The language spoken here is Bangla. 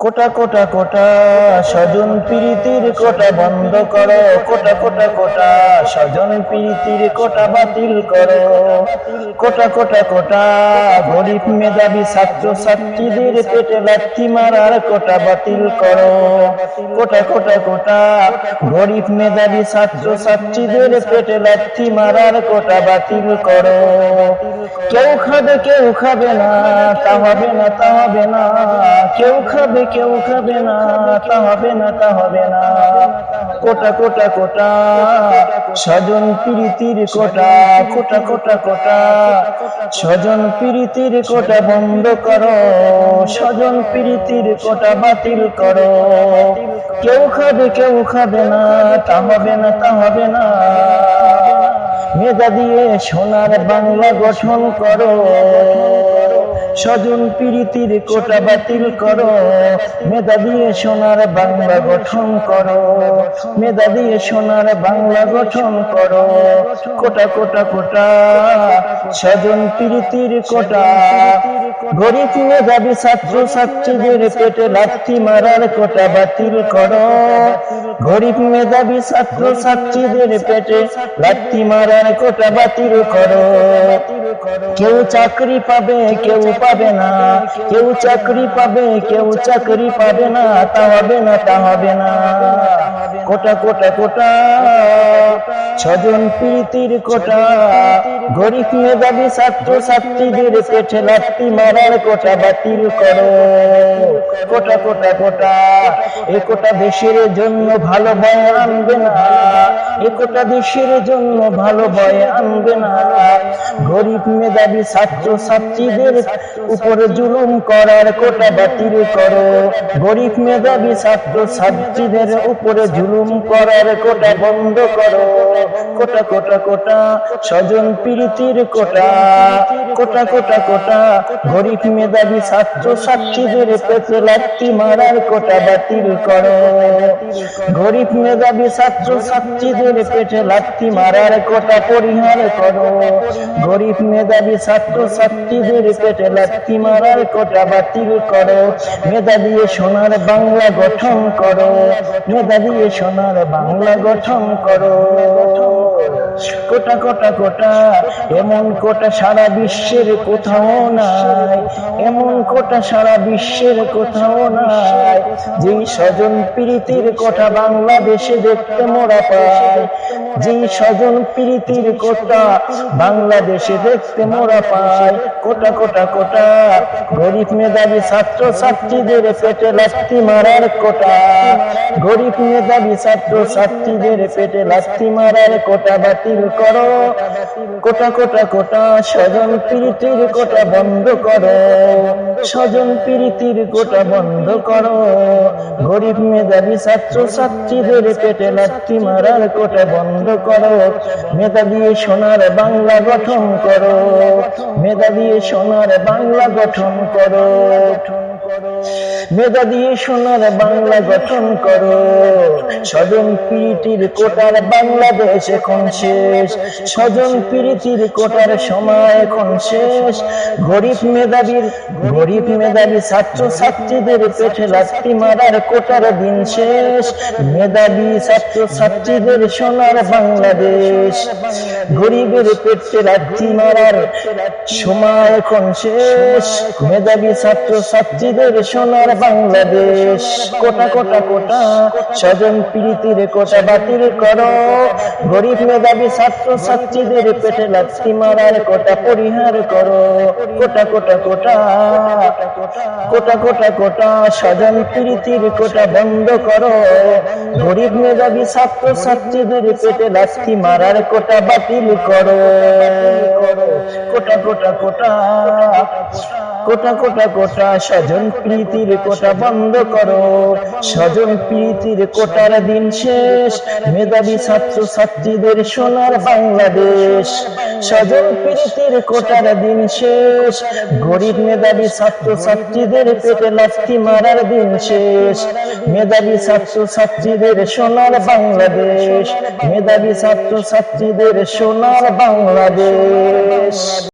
কোটা কোটা কোটা, স্বজন প্রীতির কোটা বন্ধ করো। কোটা কোটা কোটা, স্বজন প্রীতির কোটা বাতিল করো। কোটা কোটা কোটা, গরিব মেধাবী ছাত্র ছাত্রীদের পেটে লাথি মারার কোটা বাতিল করো। কোটা কোটা কোটা, গরিব মেধাবী ছাত্র ছাত্রীদের পেটে লাথি মারার কোটা বাতিল করো। কেউ খাবে কেউ খাবে না, তা হবে না, তা হবে না। কেউ খাবে কেউ খাবে না, তা হবে না, তা হবে না। কোটা কোটা কোটা স্বজন প্রীতির কোটা কোটা কোটা কোটা স্বজন প্রীতির কোটা বন্ধ করো স্বজন প্রীতির কোটা বাতিল করো। কেউ খাবে কেউ খাবে না, তা হবে না, তা হবে না। মেধা দিয়ে সোনার বাংলা গঠন করো। স্বজন প্রীতির কোটা বাতিল করো। মেধা দিয়ে সোনার বাংলা গঠন করো। মেধা দিয়ে সোনার বাংলা গঠন করো। কোটা কোটা কোটা, স্বজন প্রীতির কোটা। গরিব মেধাবী ছাত্র, ছাত্রীদের পেটে লাথি মারার কোটা বাতিল করো। গরিব মেধাবী ছাত্র, ছাত্রীদের পেটে লাথি মারার কোটা বাতিল করো। কেউ চাকরি পাবে কেউ পাবে না। কেউ চাকরি পাবে কেউ চাকরি পাবে না তা হবে না তা হবে না। কোটা কোটা কোটা। ছজন প্রীতির কোটা, গরিব মেধাবী ছাত্র ছাত্রীদের পেটে লাত্তি মারার কোটা বাতিল করো। কোটা কোটা কোটা, এ কোটা দেশের জন্য ভালো ভয় আনবে না। এ কোটা দেশের জন্য ভালো ভয় আনবে না। গরিব মেধাবী ছাত্র ছাত্রীদের উপরে জুলুম করার কোটা বাতিল করো। গরিব মেধাবী ছাত্র ছাত্রীদের উপরে জুলুম করার কোটা বন্ধ করো। কোটা কোটা কোটা, স্বজন প্রীতির কোটা কোটা কোটা কোটা, গরিব মেধাবী ছাত্র ছাত্রীদের পেতে লাত্তি মারার কোটা বাতিল করো। গরিব মেধাবী ছাত্র ছাত্রীদের পেটে লাত্তি মারার কোটা পরিহার করো। গরিব মেধাবী ছাত্র ছাত্রীদের পেটে লাত্তি মারার কোটা বাতিল করো। মেধা দিয়ে সোনার বাংলা গঠন করো। মেধা দিয়ে সোনার বাংলা গঠন করো। কোটা কোটা কোটা, এমন কোটা সারা বিশ্বের কোথাও নাই। এমন কোটা সারা বিশ্বের কোথাও নাই। যে স্বজন প্রীতির কোটা বাংলাদেশে দেখতে মোরা পায় যে স্বজন প্রীতির কোটা বাংলাদেশে দেখতে মোরা পায় কোটা কোটা কোটা, গরিব মেধাবী ছাত্র ছাত্রীদের পেটে লাস্তি মারার কোটা। গরিব মেধাবী ছাত্র ছাত্রীদের পেটে লাস্তি মারার কোটা বাতিল করো। কোটা কোটা কোটা স্বজন প্রীতির কোটা বন্ধ করো। স্বজন প্রীতির কোটা বন্ধ করো। গরিব মেধাবী ছাত্র ছাত্রীদের পেটে লাত্তি মারার কোটা বন্ধ করো। মেধা দিয়ে সোনার বাংলা গঠন করো। মেধা দিয়ে সোনার বাংলা গঠন করো গঠন করো। মেধা দিয়ে সোনার বাংলা গঠন করো, স্বজন প্রীতির কোটার বাংলাদেশ এখন শেষ, স্বজন প্রীতির কোটার সময় এখন শেষ। গরিব মেধাবীর, গরিব মেধাবী ছাত্র ছাত্রীদের পেটে লাত্তি মারার কোটার দিন শেষ। মেধাবী ছাত্র ছাত্রীদের সোনার বাংলাদেশ, গরিবের পেটে লাত্তি মারার সময় এখন শেষ। মেধাবী ছাত্র ছাত্রীদের সোনার বাংলাদেশ কোটা কোটা কোটা স্বজন প্রীতির কোটা বাতিল করো গরিব মেধাবী ছাত্র ছাত্রীদের পেটে লাত্তি মারার কোটা পরিহার করো কোটা কোটা কোটা কোটা কোটা কোটা স্বজন প্রীতির কোটা বন্ধ করো গরিব মেধাবী ছাত্র ছাত্রীদের পেটে লাত্তি মারার কোটা বাতিল করো কোটা কোটা কোটা কোটা কোটা কোটা, স্বজন প্রীতির কোটা বন্ধ করো। স্বজন প্রীতির কোটার দিন শেষ, মেধাবী ছাত্র ছাত্রীদের সোনার বাংলাদেশ। স্বজন প্রীতির কোটার দিন শেষ, গরিব মেধাবী ছাত্র ছাত্রীদের পেটে লাথি মারার দিন শেষ। মেধাবী ছাত্র ছাত্রীদের সোনার বাংলাদেশ, মেধাবী ছাত্র ছাত্রীদের সোনার বাংলাদেশ।